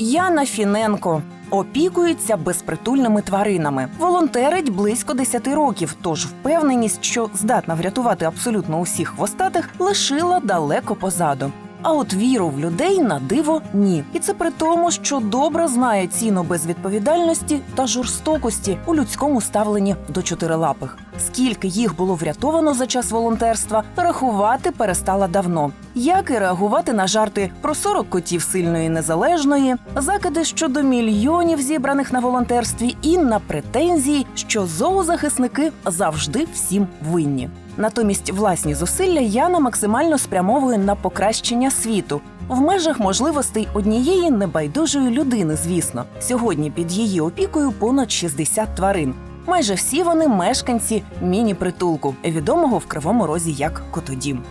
Яна Фіненко опікується безпритульними тваринами. Волонтерить близько 10 років, тож впевненість, що здатна врятувати абсолютно усіх хвостатих, лишила далеко позаду. А от віру в людей на диво ні. І це при тому, що добре знає ціну безвідповідальності та жорстокості у людському ставленні до чотирилапих. Скільки їх було врятовано за час волонтерства, рахувати перестала давно. Як і реагувати на жарти про 40 котів сильної незалежної, закиди щодо мільйонів зібраних на волонтерстві, і на претензії, що зоозахисники завжди всім винні. Натомість власні зусилля Яна максимально спрямовує на покращення світу. В межах можливостей однієї небайдужої людини, звісно, сьогодні під її опікою понад 60 тварин. Майже всі вони мешканці міні-притулку, відомого в кривому розі як Котодім.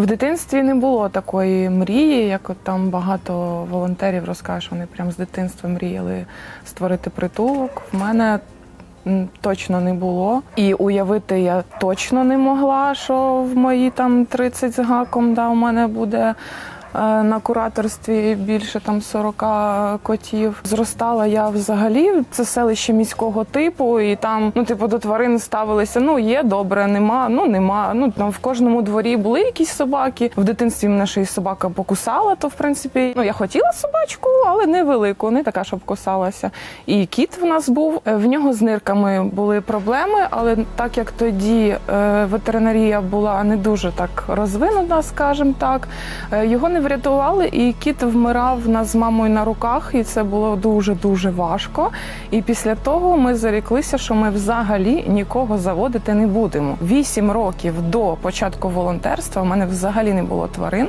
В дитинстві не було такої мрії, як от там багато волонтерів розкажуть, вони прям з дитинства мріяли створити притулок. В мене точно не було. І уявити я точно не могла, що в мої там 30 з гаком да, у мене буде. Е, На кураторстві більше там 40 котів. Зростала я взагалі. Це селище міського типу, і там, ну, типу, до тварин ставилися. Ну, є добре, нема, ну нема. Ну там в кожному дворі були якісь собаки. В дитинстві мене ще й собака покусала, то в принципі, ну я хотіла собачку, але не велику, не така, щоб кусалася. І кіт в нас був. Е, В нього з нирками були проблеми, але так як тоді е, ветеринарія була не дуже так розвинена, скажімо так, його не врятували, і кіт вмирав нас з мамою на руках, і це було дуже дуже важко. І після того ми заріклися, що ми взагалі нікого заводити не будемо. Вісім років до початку волонтерства в мене взагалі не було тварин.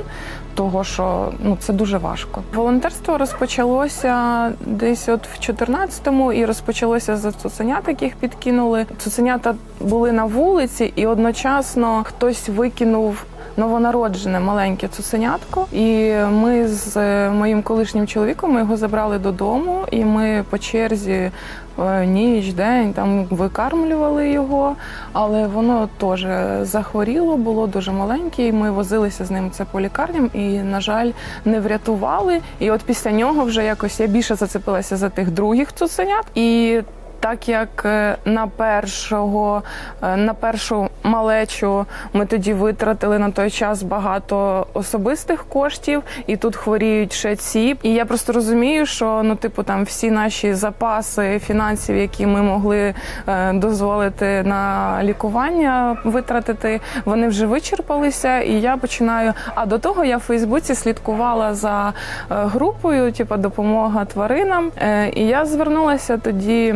Того, що ну це дуже важко. Волонтерство розпочалося десь от в 14-му і розпочалося з цуценят, яких підкинули. Цуценята були на вулиці, і одночасно хтось викинув новонароджене маленьке цуценятко. І ми з е, моїм колишнім чоловіком ми його забрали додому, і ми по черзі е, ніч, день там викармлювали його, але воно теж захворіло, було дуже маленьке. І ми возилися з ним це по лікарням, і, на жаль, не врятували. І от після нього вже якось я більше зацепилася за тих других цуценят. І так як е, на першого е, на першу малечу ми тоді витратили на той час багато особистих коштів, і тут хворіють ще ці. І я просто розумію, що ну, типу, там всі наші запаси фінансів, які ми могли е, дозволити на лікування витратити, вони вже вичерпалися. І я починаю. А до того я в Фейсбуці слідкувала за групою, типу допомога тваринам. І я звернулася тоді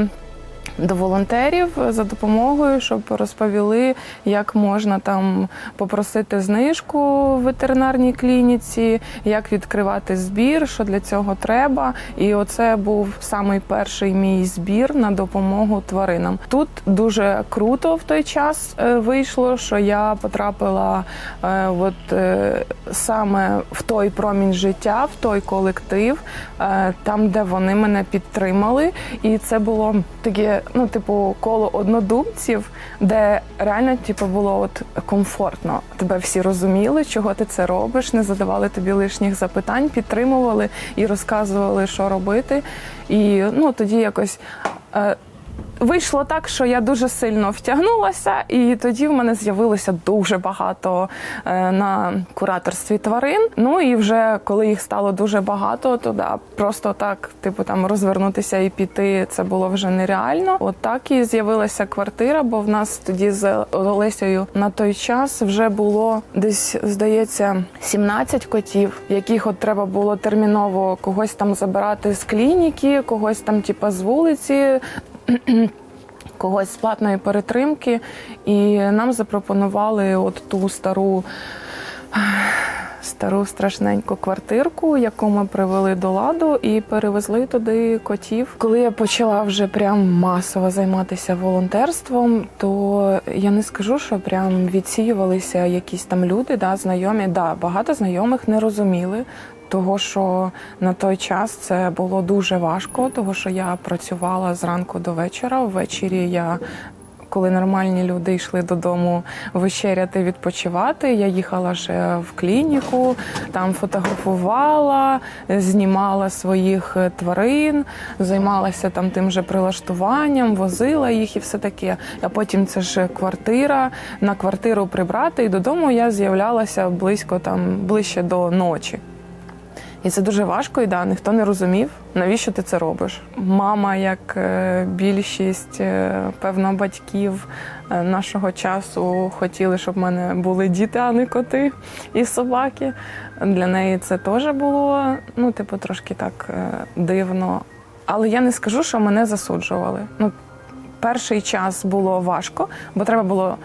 до волонтерів за допомогою, щоб розповіли, як можна там попросити знижку в ветеринарній клініці, як відкривати збір, що для цього треба. І оце був самий перший мій збір на допомогу тваринам. Тут дуже круто в той час е, вийшло, що я потрапила е, от е, саме в той промінь життя, в той колектив, там, де вони мене підтримали. І це було таке, ну, типу, коло однодумців, де реально типу, було от комфортно. Тебе всі розуміли, чого ти це робиш, не задавали тобі лишніх запитань, підтримували і розказували, що робити. І ну тоді якось. Вийшло так, що я дуже сильно втягнулася, і тоді в мене з'явилося дуже багато е, на кураторстві тварин. Ну і вже коли їх стало дуже багато, то да, просто так, типу, там розвернутися і піти, це було вже нереально. От так і з'явилася квартира, бо в нас тоді з Олесею на той час вже було десь, здається, 17 котів, яких от треба було терміново когось там забирати з клініки, когось там, типу, з вулиці когось з платної перетримки, і нам запропонували от ту стару. Стару страшненьку квартирку, яку ми привели до ладу, і перевезли туди котів. Коли я почала вже прям масово займатися волонтерством, то я не скажу, що прям відсіювалися якісь там люди, да, знайомі. Да, багато знайомих не розуміли. Того, що на той час це було дуже важко, того що я працювала зранку до вечора. Ввечері я коли нормальні люди йшли додому вечеряти, відпочивати. Я їхала ще в клініку, там фотографувала, знімала своїх е, тварин, займалася там тим же прилаштуванням, возила їх і все таке. А потім це ж квартира. На квартиру прибрати, і додому я з'являлася близько там ближче до ночі. І це дуже важко, і да, ніхто не розумів, навіщо ти це робиш. Мама, як е, більшість, е, певно, батьків е, нашого часу хотіли, щоб в мене були діти, а не коти і собаки. Для неї це теж було, ну, типу, трошки так дивно. Але я не скажу, що мене засуджували. Ну, перший час було важко, бо треба було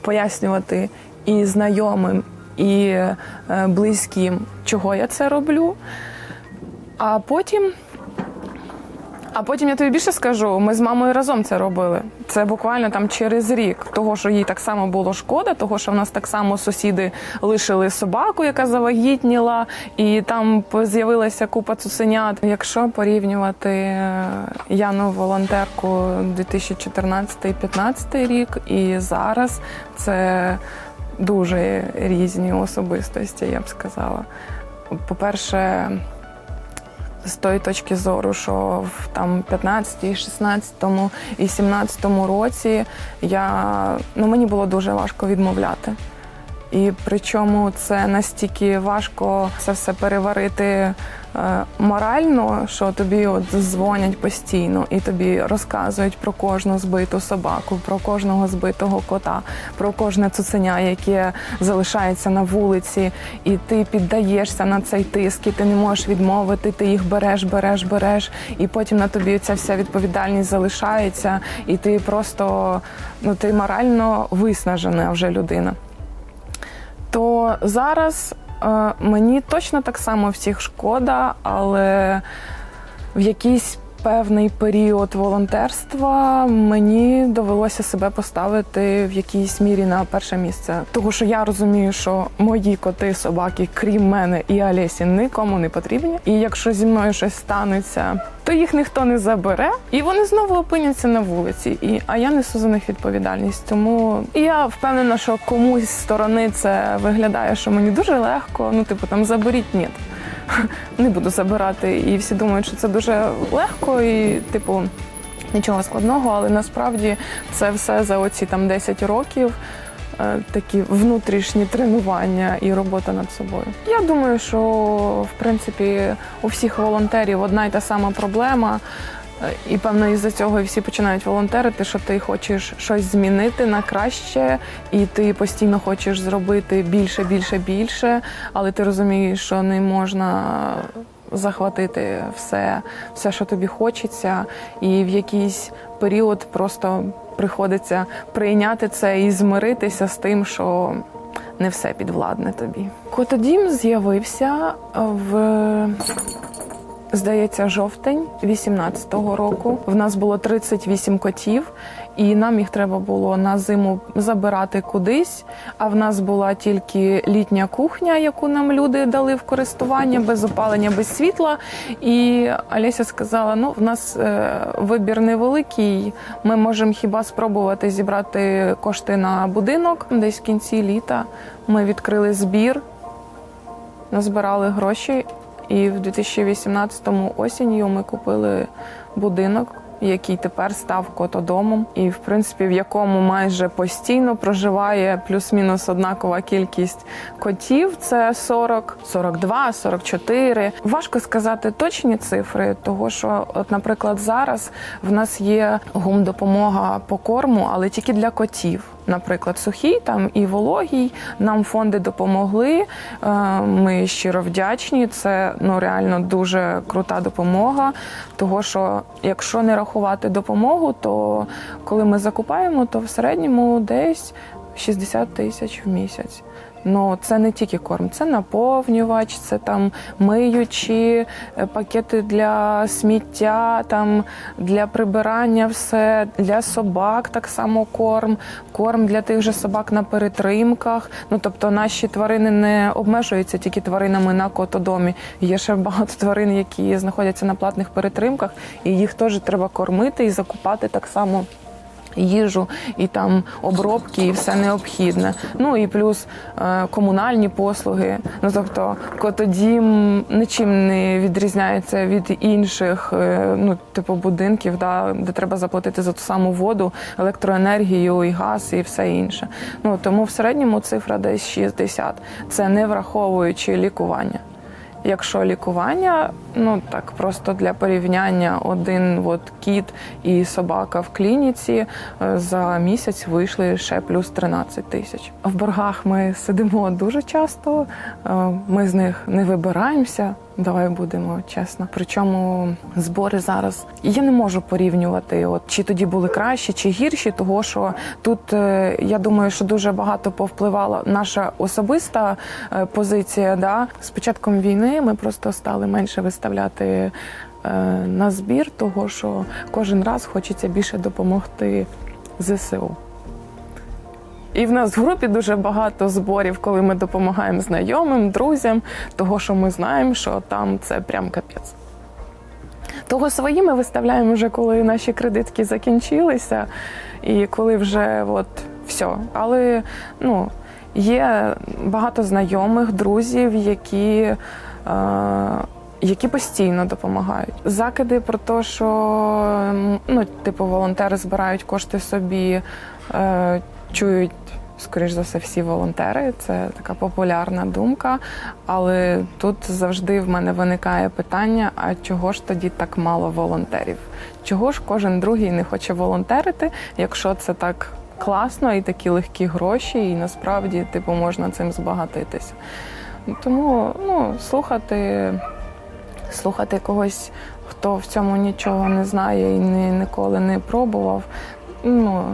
пояснювати і знайомим, і е, близьким, чого я це роблю. А потім. А потім я тобі більше скажу, ми з мамою разом це робили. Це буквально там через рік, того що їй так само було шкода, того що в нас так само сусіди лишили собаку, яка завагітніла, і там з'явилася купа цуценят. Якщо порівнювати е, Яну волонтерку 2014-2015 рік і зараз, це дуже різні особистості, я б сказала. По-перше, з тої точки зору, що в там 15, 16 і 17 році я ну мені було дуже важко відмовляти. І причому це настільки важко це все переварити е, морально, що тобі от дзвонять постійно і тобі розказують про кожну збиту собаку, про кожного збитого кота, про кожне цуценя, яке залишається на вулиці, і ти піддаєшся на цей тиск, і ти не можеш відмовити, ти їх береш, береш, береш, і потім на тобі ця вся відповідальність залишається, і ти просто ну ти морально виснажена вже людина то зараз е, мені точно так само всіх шкода, але в якийсь певний період волонтерства мені довелося себе поставити в якійсь мірі на перше місце. Тому що я розумію, що мої коти, собаки, крім мене і Олесі, нікому не потрібні. І якщо зі мною щось станеться, то їх ніхто не забере, і вони знову опиняться на вулиці. І а я несу за них відповідальність. Тому я впевнена, що комусь з сторони це виглядає, що мені дуже легко. Ну, типу, там заберіть ні. Не буду забирати. І всі думають, що це дуже легко і, типу, нічого складного, але насправді це все за оці там 10 років. Е, Такі внутрішні тренування і робота над собою. Я думаю, що в принципі у всіх волонтерів одна й та сама проблема. Е, І певно, із-за цього і всі починають волонтерити, що ти хочеш щось змінити на краще, і ти постійно хочеш зробити більше, більше, більше, але ти розумієш, що не можна захватити все, все, що тобі хочеться, і в якийсь період просто приходиться прийняти це і змиритися з тим, що не все підвладне тобі. Котодім з'явився в Здається, жовтень 18-го року. В нас було 38 котів, і нам їх треба було на зиму забирати кудись. А в нас була тільки літня кухня, яку нам люди дали в користування, без опалення, без світла. І Олеся сказала: ну, в нас е, вибір невеликий. Ми можемо хіба спробувати зібрати кошти на будинок. Десь в кінці літа ми відкрили збір, назбирали гроші. І в 2018 осінню ми купили будинок, який тепер став котодомом, і в принципі в якому майже постійно проживає плюс-мінус однакова кількість котів. Це 40, 42, 44. Важко сказати точні цифри, того що, от, наприклад, зараз в нас є гумдопомога по корму, але тільки для котів. Наприклад, сухій там і вологій. Нам фонди допомогли. Е, Ми щиро вдячні. Це ну реально дуже крута допомога. Того що якщо не рахувати допомогу, то коли ми закупаємо, то в середньому десь 60 тисяч в місяць. Ну це не тільки корм, це наповнювач, це там миючі, е, пакети для сміття, там для прибирання, все для собак так само корм, корм для тих же собак на перетримках. Ну тобто наші тварини не обмежуються тільки тваринами на котодомі. Є ще багато тварин, які знаходяться на платних перетримках, і їх теж треба кормити і закупати так само їжу і там обробки, і все необхідне. Ну і плюс е, комунальні послуги. Ну тобто, котодім нічим не відрізняється від інших, е, ну типу будинків, да, де треба заплатити за ту саму воду, електроенергію і газ, і все інше. Ну тому в середньому цифра десь 60. Це не враховуючи лікування. Якщо лікування, ну так просто для порівняння, один от кіт і собака в клініці е, за місяць вийшли ще плюс 13 тисяч. В боргах ми сидимо дуже часто, е, ми з них не вибираємося. Давай будемо чесно. Причому збори зараз я не можу порівнювати, от чи тоді були кращі, чи гірші, того що тут е, я думаю, що дуже багато повпливала наша особиста е, позиція. Да? З початком війни ми просто стали менше виставляти е, на збір, того що кожен раз хочеться більше допомогти ЗСУ. І в нас в групі дуже багато зборів, коли ми допомагаємо знайомим, друзям, того, що ми знаємо, що там це прям капець. Того свої ми виставляємо вже, коли наші кредитки закінчилися, і коли вже от все. Але ну, є багато знайомих, друзів, які. Е- які постійно допомагають. Закиди про те, що ну, типу, волонтери збирають кошти собі, е, чують, скоріш за все, всі волонтери. Це така популярна думка. Але тут завжди в мене виникає питання: а чого ж тоді так мало волонтерів? Чого ж кожен другий не хоче волонтерити, якщо це так класно і такі легкі гроші, і насправді типу можна цим збагатитися. Тому ну, слухати слухати когось, хто в цьому нічого не знає і ні, ніколи не пробував. Ну,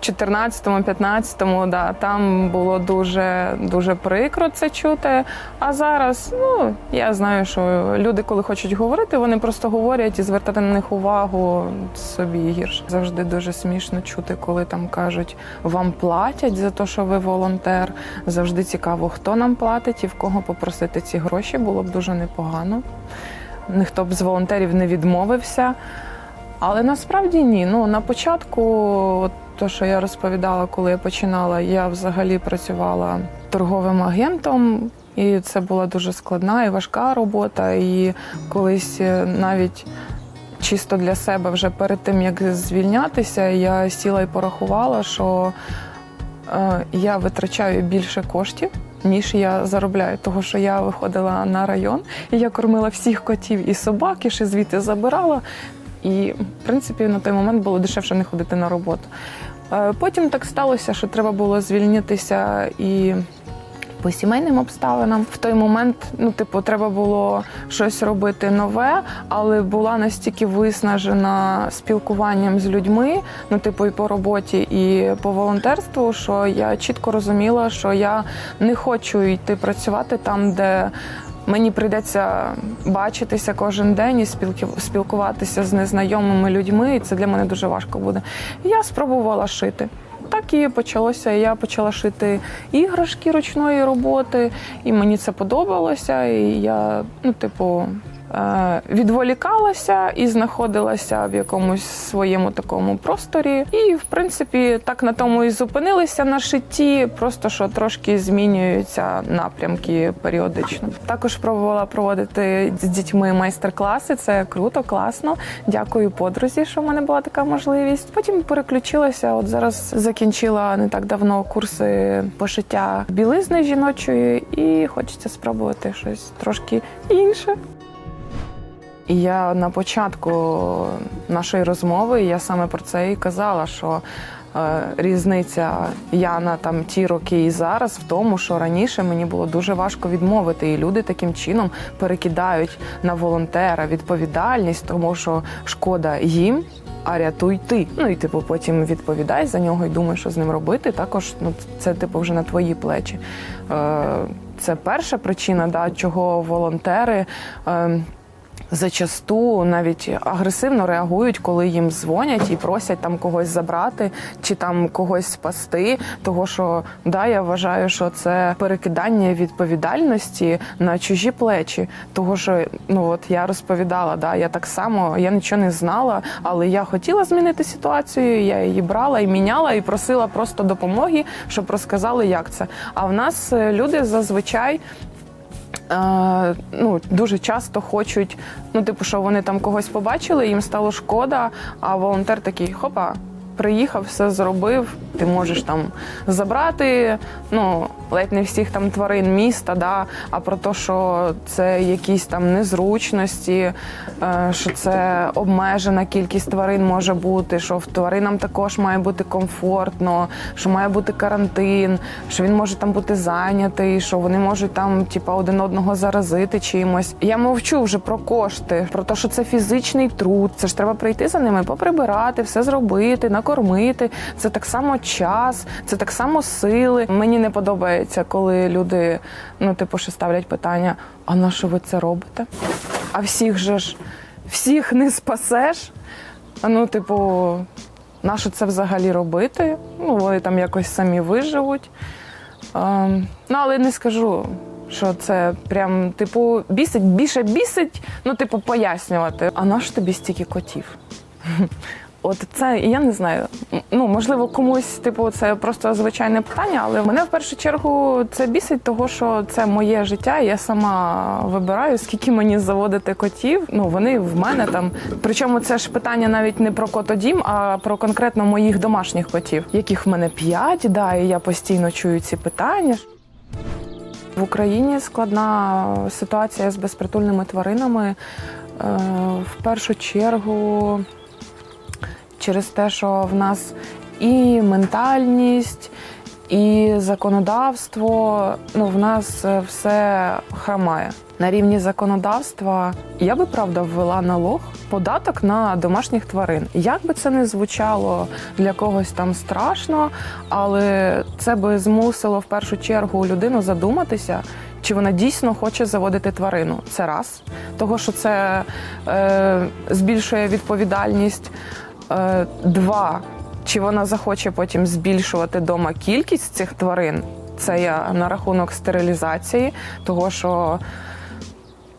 в 14-му, 15-му, да, там було дуже, дуже прикро це чути. А зараз, ну, я знаю, що люди, коли хочуть говорити, вони просто говорять і звертати на них увагу собі гірше. Завжди дуже смішно чути, коли там кажуть, вам платять за те, що ви волонтер. Завжди цікаво, хто нам платить і в кого попросити ці гроші, було б дуже непогано. Ніхто б з волонтерів не відмовився. Але насправді ні. Ну на початку, то, що я розповідала, коли я починала, я взагалі працювала торговим агентом, і це була дуже складна і важка робота. І колись е, навіть чисто для себе, вже перед тим як звільнятися, я сіла і порахувала, що е, я витрачаю більше коштів. Ніж я заробляю, того що я виходила на район, і я кормила всіх котів і собак, і ще звідти забирала. І, в принципі, на той момент було дешевше не ходити на роботу. Е, Потім так сталося, що треба було звільнитися і по сімейним обставинам. В той момент, ну, типу, треба було щось робити нове, але була настільки виснажена спілкуванням з людьми, ну, типу, і по роботі, і по волонтерству, що я чітко розуміла, що я не хочу йти працювати там, де Мені прийдеться бачитися кожен день і спілкуватися з незнайомими людьми, і це для мене дуже важко буде. Я спробувала шити. Так і почалося. Я почала шити іграшки ручної роботи, і мені це подобалося. І я, ну, типу, відволікалася і знаходилася в якомусь своєму такому просторі. І, в принципі, так на тому і зупинилися на шитті, просто що трошки змінюються напрямки періодично. Також пробувала проводити з дітьми майстер-класи. Це круто, класно. Дякую подрузі, що в мене була така можливість. Потім переключилася. От зараз закінчила не так давно курси пошиття білизни жіночої, і хочеться спробувати щось трошки інше. І я на початку нашої розмови я саме про це і казала, що е, різниця я на там ті роки і зараз в тому, що раніше мені було дуже важко відмовити, і люди таким чином перекидають на волонтера відповідальність, тому що шкода їм. А рятуй ти. Ну і типу потім відповідай за нього і думай, що з ним робити. Також ну це типу вже на твої плечі. Е, це перша причина, да, чого волонтери. Е, зачасту навіть агресивно реагують, коли їм дзвонять і просять там когось забрати чи там когось спасти. Того що да, я вважаю, що це перекидання відповідальності на чужі плечі. Того що ну от я розповідала, да, я так само я нічого не знала, але я хотіла змінити ситуацію. Я її брала і міняла, і просила просто допомоги, щоб розказали, як це. А в нас е, люди зазвичай. Е, ну, дуже часто хочуть, ну, типу, що вони там когось побачили, їм стало шкода, а волонтер такий хопа. Приїхав, все зробив. Ти можеш там забрати, ну ледь не всіх там тварин міста, да, а про те, що це якісь там незручності, е, що це обмежена кількість тварин може бути, що в тваринам також має бути комфортно, що має бути карантин, що він може там бути зайнятий, що вони можуть там, типа, один одного заразити чимось. Я мовчу вже про кошти, про те, що це фізичний труд. Це ж треба прийти за ними, поприбирати, все зробити, накормити. Це так само час, це так само сили. Мені не подобається, коли люди, ну, типу, що ставлять питання: а на що ви це робите? А всіх же ж всіх не спасеш. А Ну, типу, на що це взагалі робити? Ну, вони там якось самі виживуть. Ем, ну, але не скажу, що це прям, типу, бісить, більше бісить, ну, типу, пояснювати. А на що тобі стільки котів? От це я не знаю. Ну можливо, комусь, типу, це просто звичайне питання, але мене в першу чергу це бісить, того що це моє життя. Я сама вибираю, скільки мені заводити котів. Ну вони в мене там. Причому це ж питання навіть не про котодім, а про конкретно моїх домашніх котів, яких в мене п'ять, да, і я постійно чую ці питання. В Україні складна ситуація з безпритульними тваринами. Е, В першу чергу через те, що в нас і ментальність, і законодавство, ну в нас е, все хромає. На рівні законодавства я би правда ввела налог податок на домашніх тварин. Як би це не звучало для когось там страшно, але це би змусило в першу чергу людину задуматися, чи вона дійсно хоче заводити тварину. Це раз, того що це е, збільшує відповідальність. Е, два, чи вона захоче потім збільшувати дома кількість цих тварин. Це я на рахунок стерилізації, того що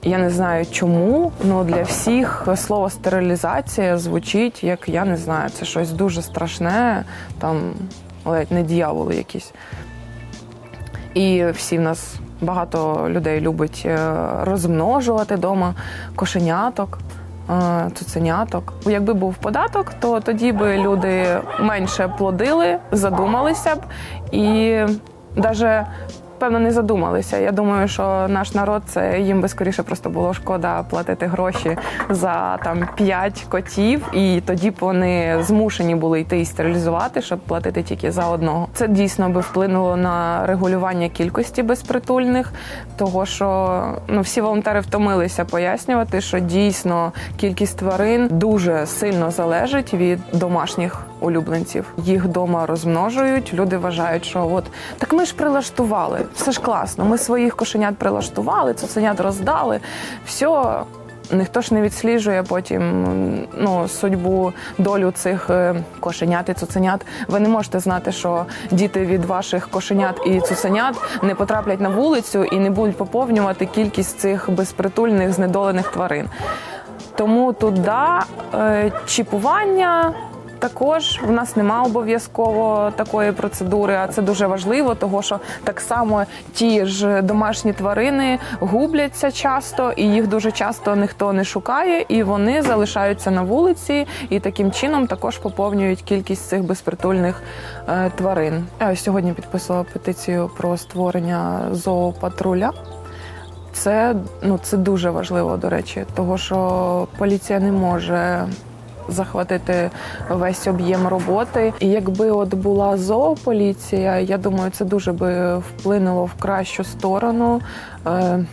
я не знаю чому, але для всіх слово стерилізація звучить як я не знаю, це щось дуже страшне, там ледь не дьяволи якісь. І всі в нас багато людей любить е, розмножувати вдома кошеняток. Е, Цуценяток. Якби був податок, то тоді би люди менше плодили, задумалися б і навіть певно не задумалися. Я думаю, що наш народ це їм би скоріше просто було шкода платити гроші за там п'ять котів, і тоді б вони змушені були йти і стерилізувати, щоб платити тільки за одного. Це дійсно би вплинуло на регулювання кількості безпритульних, того що ну всі волонтери втомилися пояснювати, що дійсно кількість тварин дуже сильно залежить від домашніх улюбленців. Їх вдома розмножують. Люди вважають, що от так ми ж прилаштували, все ж класно. Ми своїх кошенят прилаштували, цуценят роздали. Все. Ніхто ж не відсліджує потім ну, судьбу, долю цих е, кошенят і цуценят. Ви не можете знати, що діти від ваших кошенят і цуценят не потраплять на вулицю і не будуть поповнювати кількість цих безпритульних знедолених тварин. Тому тут да, е, чіпування. Також в нас нема обов'язково такої процедури, а це дуже важливо, тому що так само ті ж домашні тварини губляться часто, і їх дуже часто ніхто не шукає, і вони залишаються на вулиці, і таким чином також поповнюють кількість цих безпритульних е, тварин. Я сьогодні підписала петицію про створення зоопатруля. Це ну це дуже важливо, до речі, того що поліція не може захватити весь об'єм роботи. І якби от була зоополіція, я думаю, це дуже би вплинуло в кращу сторону. Е,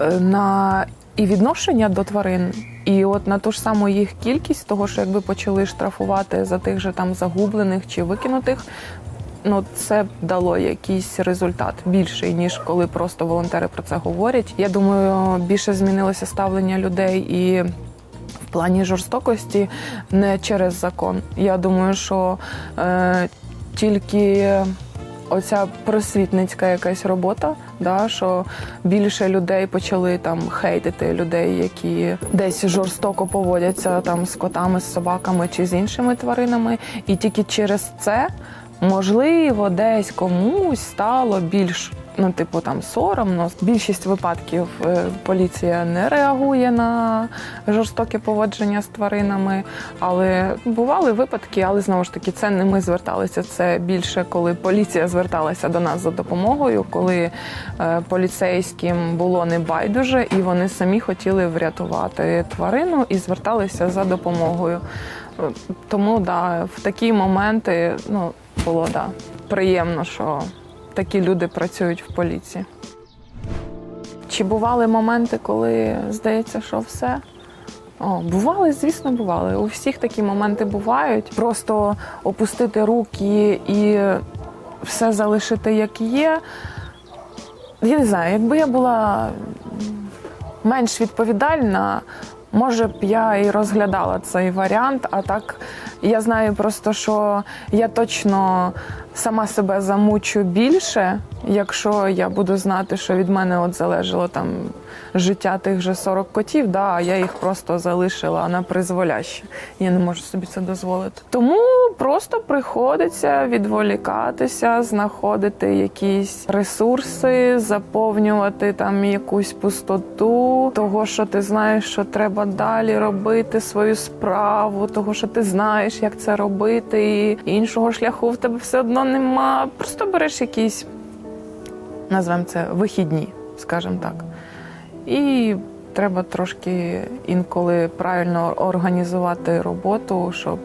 е, на і відношення до тварин, і от на ту ж саму їх кількість, того що якби почали штрафувати за тих же там загублених чи викинутих. ну це б дало якийсь результат більший, ніж коли просто волонтери про це говорять. Я думаю, більше змінилося ставлення людей і. В плані жорстокості не через закон. Я думаю, що е, тільки оця просвітницька якась робота, да, що більше людей почали там хейтити людей, які десь жорстоко поводяться там з котами, з собаками чи з іншими тваринами. І тільки через це можливо десь комусь стало більш. Ну, типу, там соромно. Більшість випадків е, поліція не реагує на жорстоке поводження з тваринами. Але бували випадки, але знову ж таки, це не ми зверталися. Це більше коли поліція зверталася до нас за допомогою, коли е, поліцейським було не байдуже, і вони самі хотіли врятувати тварину і зверталися за допомогою. Е, Тому да, в такі моменти ну, було да, приємно, що такі люди працюють в поліції. Чи бували моменти, коли здається, що все? О, бували, звісно, бували. У всіх такі моменти бувають. Просто опустити руки і все залишити як є. Я не знаю, якби я була менш відповідальна, може б я і розглядала цей варіант. А так я знаю просто, що я точно сама себе замучу більше, якщо я буду знати, що від мене от залежало там життя тих же 40 котів, да, а я їх просто залишила на призволяще. Я не можу собі це дозволити. Тому просто приходиться відволікатися, знаходити якісь ресурси, заповнювати там якусь пустоту, того, що ти знаєш, що треба далі робити свою справу, того, що ти знаєш, як це робити, і іншого шляху в тебе все одно нема. Просто береш якісь, назвемо це вихідні, скажімо так. І треба трошки інколи правильно організувати роботу, щоб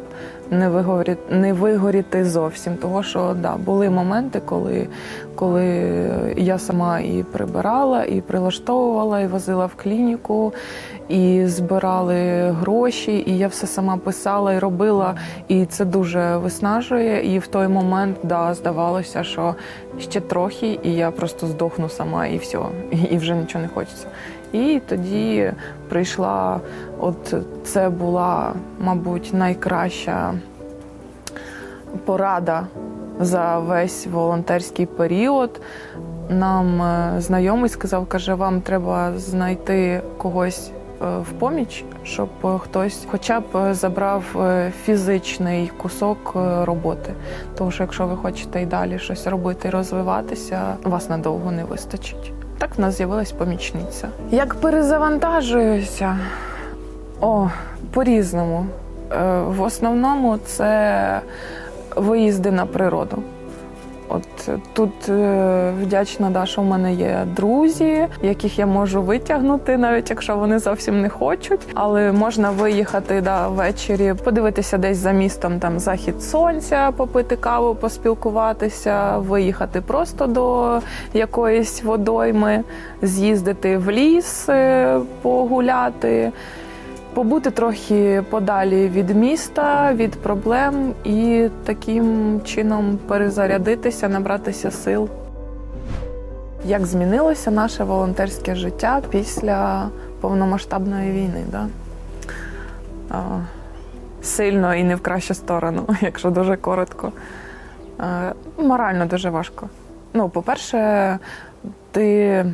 не вигоріти, не вигоріти зовсім. Того, що да, були моменти, коли, коли я сама і прибирала, і прилаштовувала, і возила в клініку, і збирали гроші, і я все сама писала і робила. І це дуже виснажує. І в той момент да, здавалося, що ще трохи, і я просто здохну сама, і все, і вже нічого не хочеться. І тоді прийшла, от це була, мабуть, найкраща порада за весь волонтерський період. Нам е, знайомий сказав, каже, вам треба знайти когось в поміч, щоб е, хтось хоча б е, забрав е, фізичний кусок е, роботи. Тому що якщо ви хочете і далі щось робити і розвиватися, вас надовго не вистачить. Так в нас з'явилась помічниця. Як перезавантажуюся? О, по-різному. Е, В основному це виїзди на природу. От тут е, вдячна, да, що в мене є друзі, яких я можу витягнути, навіть якщо вони зовсім не хочуть. Але можна виїхати да, ввечері, подивитися десь за містом там захід сонця, попити каву, поспілкуватися, виїхати просто до якоїсь водойми, з'їздити в ліс, е, погуляти. Побути трохи подалі від міста, від проблем і таким чином перезарядитися, набратися сил. Як змінилося наше волонтерське життя після повномасштабної війни? Да? Сильно і не в кращу сторону, якщо дуже коротко. Морально дуже важко. Ну, по-перше, ти,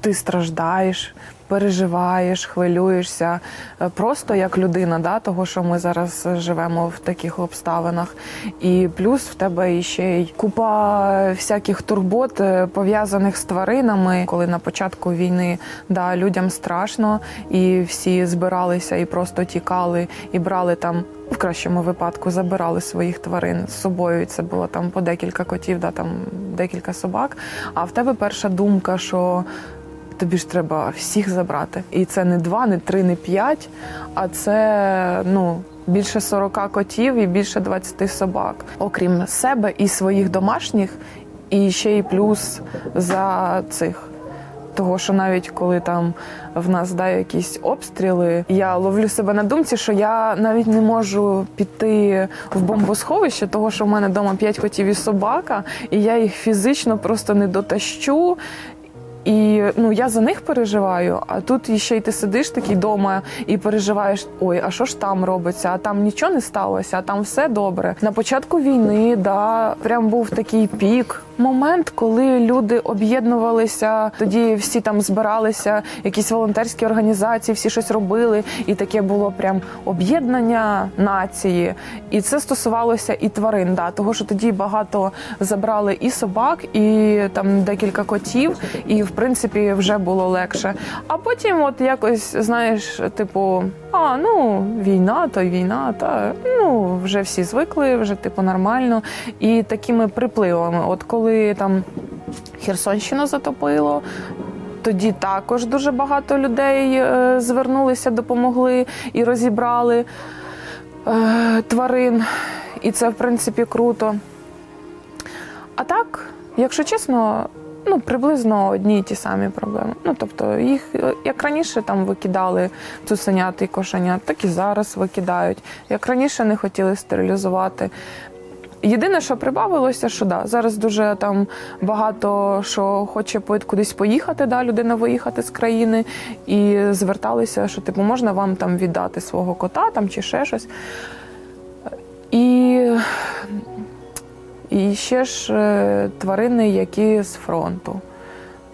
ти страждаєш, переживаєш, хвилюєшся е, просто як людина, да, того, що ми зараз живемо в таких обставинах. І плюс в тебе ще й купа всяких турбот е, пов'язаних з тваринами. Коли на початку війни да, людям страшно, і всі збиралися і просто тікали і брали там. В кращому випадку забирали своїх тварин з собою. Це було там по декілька котів, да, там декілька собак. А в тебе перша думка, що тобі ж треба всіх забрати. І це не два, не три, не п'ять, а це ну. Більше 40 котів і більше 20 собак, окрім себе і своїх домашніх, і ще й плюс за цих. Того, що навіть коли там в нас да, якісь обстріли, я ловлю себе на думці, що я навіть не можу піти в бомбосховище, того що в мене вдома п'ять котів і собака, і я їх фізично просто не дотащу. І ну я за них переживаю. А тут ще й ти сидиш такий вдома і переживаєш: ой, а що ж там робиться? А там нічого не сталося, а там все добре. На початку війни, да, прям був такий пік. Момент, коли люди об'єднувалися, тоді всі там збиралися, якісь волонтерські організації, всі щось робили, і таке було прям об'єднання нації. І це стосувалося і тварин, да, того що тоді багато забрали і собак, і там декілька котів, і в принципі вже було легше. А потім, от якось знаєш, типу, а ну війна, то війна, та ну вже всі звикли, вже типу нормально. І такими припливами, от коли там Херсонщину затопило. Тоді також дуже багато людей е, звернулися, допомогли і розібрали е, тварин. І це, в принципі, круто. А так, якщо чесно, ну приблизно одні й ті самі проблеми. Ну тобто, їх е, як раніше там викидали цуценят і кошенят, так і зараз викидають. Як раніше не хотіли стерилізувати. Єдине, що прибавилося, що да, зараз дуже там багато що хоче кудись поїхати, да, людина виїхати з країни, і зверталися, що типу можна вам там віддати свого кота там чи ще щось. І, і ще ж е, тварини, які з фронту.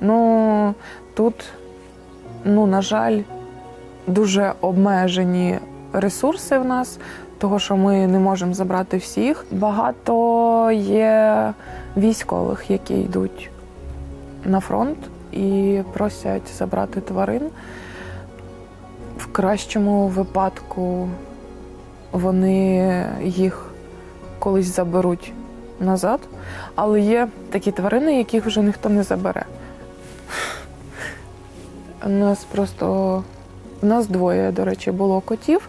Ну тут, ну, на жаль, дуже обмежені ресурси в нас, того, що ми не можемо забрати всіх. Багато є військових, які йдуть на фронт і просять забрати тварин. В кращому випадку вони їх колись заберуть назад, але є такі тварини, яких вже ніхто не забере. У нас просто у нас двоє, до речі, було котів,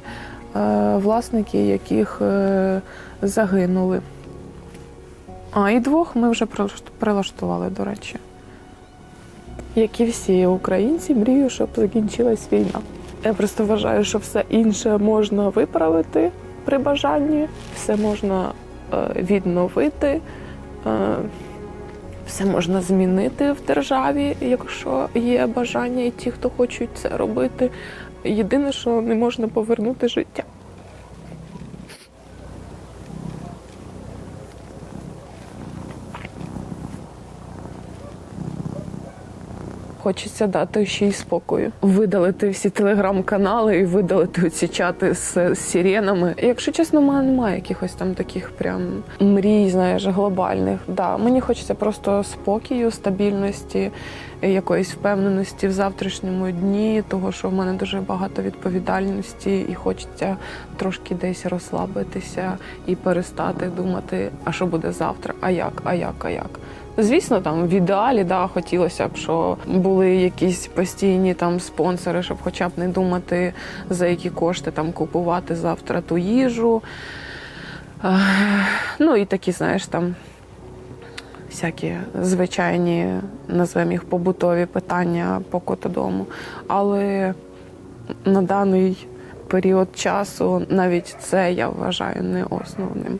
власники яких е, загинули. А, і двох ми вже прилаштували, до речі. Як і всі українці, мрію, щоб закінчилась війна. Я просто вважаю, що все інше можна виправити при бажанні, все можна е, відновити, е, все можна змінити в державі, якщо є бажання і ті, хто хочуть це робити. Єдине, що не можна повернути життя. Хочеться дати ще й спокою, видалити всі телеграм-канали і видалити ці чати з, сиренами. Якщо чесно, в мене немає якихось там таких прям мрій, знаєш, глобальних. Да, мені хочеться просто спокою, стабільності, якоїсь впевненості в завтрашньому дні, того, що в мене дуже багато відповідальності, і хочеться трошки десь розслабитися і перестати думати, а що буде завтра, а як, а як, а як. Звісно, там в ідеалі да, хотілося б, що були якісь постійні там спонсори, щоб хоча б не думати, за які кошти там купувати завтра ту їжу. Ну і такі, знаєш, там всякі звичайні, назвемо їх побутові питання по котодому. Але на даний період часу навіть це я вважаю не основним.